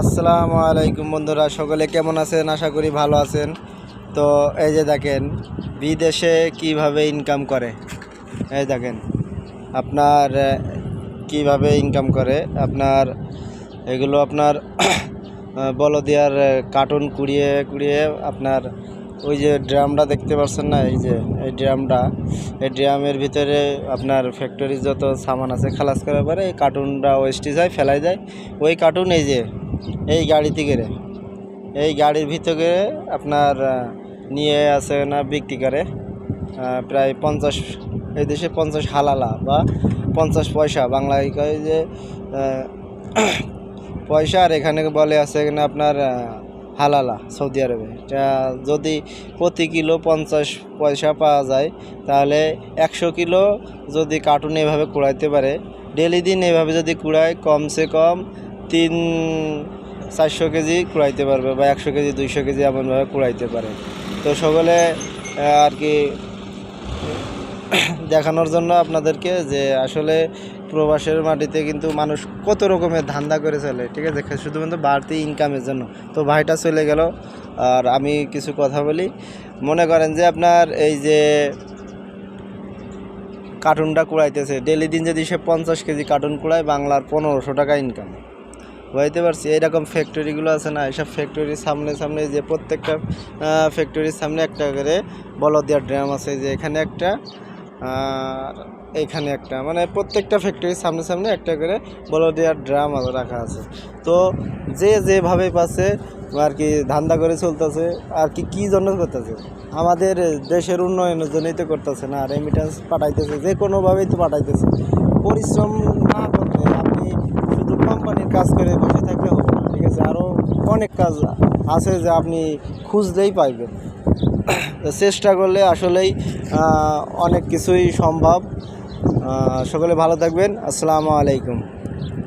আসসালামু আলাইকুম বন্ধুরা, সকলে কেমন আছেন? আশা করি ভালো আছেন। তো এই যে দেখেন, বিদেশে কীভাবে ইনকাম করে? এই দেখেন, আপনার কীভাবে ইনকাম করে? আপনার, এগুলো আপনার বলদিয়ার কার্টুন কুড়িয়ে কুড়িয়ে আপনার, ওই যে ড্রামটা দেখতে পাচ্ছেন না? এই যে, এই ড্রামটা, এই ড্রামের ভিতরে আপনার ফ্যাক্টরির যত সামান আছে খালাস করার পরে এই কার্টুনটা ওয়েস্টে যায়, ফেলাই যায় ওই কার্টুন এই যে এই গাড়িতে করে এই গাড়ির ভিতরে আপনার নিয়ে আসে না বিক্রি করে প্রায় পঞ্চাশ, এই দেশে পঞ্চাশ হালালা বা পঞ্চাশ পয়সা। বাংলায় কয় যে পয়সা আর এখানে বলে আছে এখানে আপনার হালালা সৌদি আরবে। যদি প্রতি কিলো পঞ্চাশ পয়সা পাওয়া যায়, তাহলে একশো কিলো যদি কার্টুন এভাবে কুড়াইতে পারে ডেলি দিন এভাবে যদি কুড়ায়, কমসে কম তিন চারশো কেজি কুড়াইতে পারবে বা একশো কেজি, দুইশো কেজি এমনভাবে কুড়াইতে পারে। তো সকলে আর কি, দেখানোর জন্য আপনাদেরকে যে আসলে প্রবাসের মাটিতে কিন্তু মানুষ কত রকমের ধান্দা করে চলে, ঠিক আছে? শুধুমাত্র বাড়তি ইনকামের জন্য। তো ভাইটা চলে গেল, আর আমি কিছু কথা বলি। মনে করেন যে আপনার এই যে কার্টুনটা কুড়াইতেছে ডেলি দিন যদি সে পঞ্চাশ কেজি কার্টুন কুড়ায়, বাংলার পনেরোশো টাকা ইনকাম বুঝতে পারছি, এইরকম ফ্যাক্টরিগুলো আছে না, এইসব ফ্যাক্টরির সামনে সামনে যে প্রত্যেকটা ফ্যাক্টরির সামনে একটা করে বলদিয়ার ড্রাম আছে, যে এখানে একটা, আর এইখানে একটা মানে প্রত্যেকটা ফ্যাক্টরির সামনে সামনে একটা করে বলদিয়ার ড্রাম রাখা আছে। তো যে যেভাবে পাচ্ছে আর কি ধান্দা করে চলতেছে, আর কি, কী জন্য করতেছে? আমাদের দেশের উন্নয়নের জন্যই তো করতেছে না রেমিটেন্স পাঠাইতেছে, যে কোনোভাবেই তো পাঠাইতেছে পরিশ্রম না করলে আপনি কোম্পানির কাজ করে বসে থাকলে হবে না, ঠিক আছে? আরও অনেক কাজ আছে যে আপনি খুঁজলেই পাইবেন। চেষ্টা করলে আসলেই অনেক কিছুই সম্ভব। সকলে ভালো থাকবেন। আসসালামু আলাইকুম।